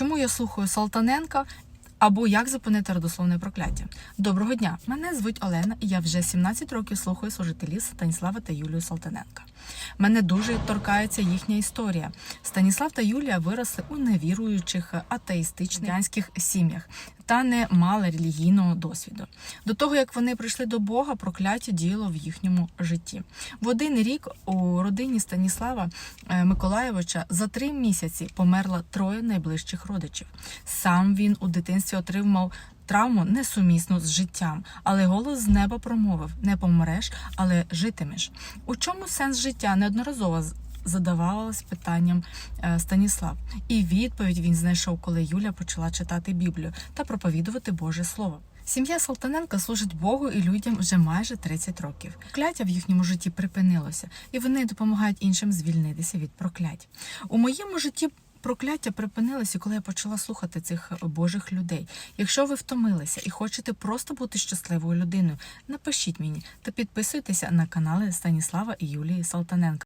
Чому я слухаю Салтаненка? Або як зупинити родословне прокляття? Доброго дня! Мене звуть Олена, і я вже 17 років слухаю служителів Станіслава та Юлію Салтаненка. Мене дуже торкається їхня історія. Станіслав та Юлія виросли у невіруючих атеїстичних сім'ях та не мали релігійного досвіду. До того як вони прийшли до Бога, прокляття діяло в їхньому житті. В один рік у родині Станіслава е, Миколаєвича за три місяці померло троє найближчих родичів. Сам він у дитинстві отримав травму несумісну з життям, але голос з неба промовив: не помреш, але житимеш. У чому сенс життя неодноразово з- задавалось питанням е, Станіслав, і відповідь він знайшов, коли Юля почала читати Біблію та проповідувати Боже Слово. Сім'я Салтаненка служить Богу і людям вже майже 30 років. Прокляття в їхньому житті припинилося, і вони допомагають іншим звільнитися від проклять. У моєму житті прокляття припинилося, коли я почала слухати цих Божих людей. Якщо ви втомилися і хочете просто бути щасливою людиною, напишіть мені та підписуйтеся на канали Станіслава і Юлії Салтаненка.